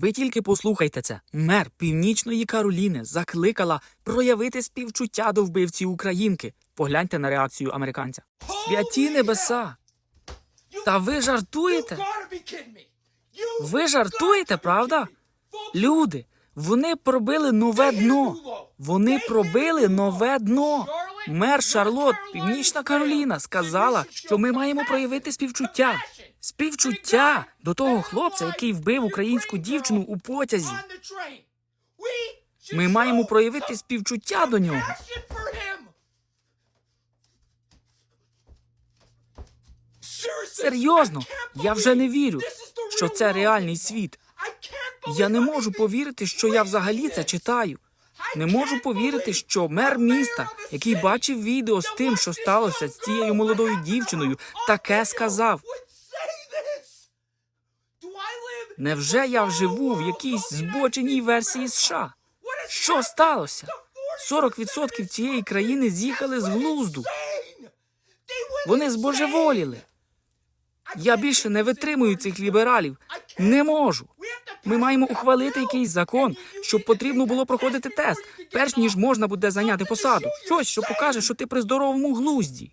Ви тільки послухайте це. Мер Північної Кароліни закликала проявити співчуття до вбивці українки. Погляньте на реакцію американця. Святі небеса! Та ви жартуєте? Ви жартуєте, правда? Люди, вони пробили нове дно. Вони пробили нове дно. Мер Шарлот, Північна Кароліна, сказала, що ми маємо проявити співчуття. Співчуття до того хлопця, який вбив українську дівчину у потязі. Ми маємо проявити співчуття до нього. Серйозно, я вже не вірю, що це реальний світ. Я не можу повірити, що я взагалі це читаю. Не можу повірити, що мер міста, який бачив відео з тим, що сталося з цією молодою дівчиною, таке сказав. Невже я вживу в якійсь збоченій версії США? Що сталося? 40% цієї країни з'їхали з глузду. Вони збожеволіли. Я більше не витримую цих лібералів. Не можу. Ми маємо ухвалити якийсь закон, щоб потрібно було проходити тест, перш ніж можна буде зайняти посаду. Щось, що покаже, що ти при здоровому глузді.